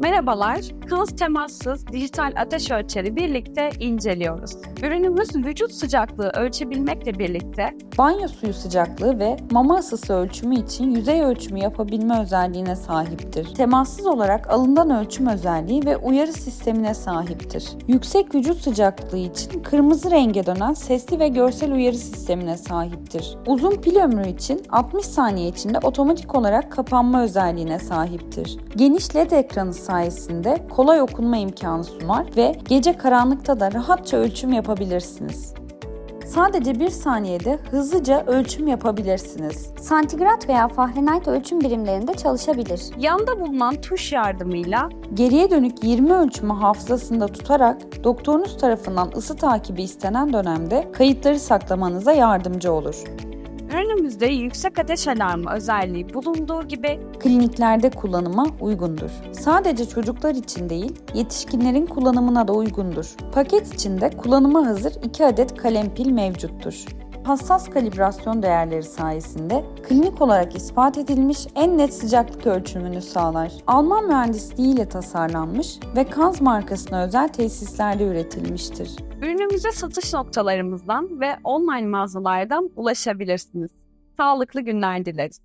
Merhabalar, Kans temassız dijital ateş ölçeri birlikte inceliyoruz. Ürünümüz vücut sıcaklığı ölçebilmekle birlikte Banyo suyu sıcaklığı ve mama ısısı ölçümü için yüzey ölçümü yapabilme özelliğine sahiptir. Temassız olarak alından ölçüm özelliği ve uyarı sistemine sahiptir. Yüksek vücut sıcaklığı için kırmızı renge dönen sesli ve görsel uyarı sistemine sahiptir. Uzun pil ömrü için 60 saniye içinde otomatik olarak kapanma özelliğine sahiptir. Geniş LED ekranı sayesinde kolay okunma imkanı sunar ve gece karanlıkta da rahatça ölçüm yapabilirsiniz. Sadece bir saniyede hızlıca ölçüm yapabilirsiniz. Santigrat veya Fahrenheit ölçüm birimlerinde çalışabilir. yanda bulunan tuş yardımıyla Geriye dönük 20 ölçümü hafızasında tutarak doktorunuz tarafından ısı takibi istenen dönemde kayıtları saklamanıza yardımcı olur. Ürünümüzde yüksek ateş alarmı özelliği bulunduğu gibi Kliniklerde kullanıma uygundur. Sadece çocuklar için değil, yetişkinlerin kullanımına da uygundur. Paket içinde kullanıma hazır 2 adet kalem pil mevcuttur. Hassas kalibrasyon değerleri sayesinde klinik olarak ispat edilmiş en net sıcaklık ölçümünü sağlar. Alman mühendisliği ile tasarlanmış ve Kanz markasına özel tesislerde üretilmiştir. ürünümüze satış noktalarımızdan ve online mağazalardan ulaşabilirsiniz. Sağlıklı günler dileriz.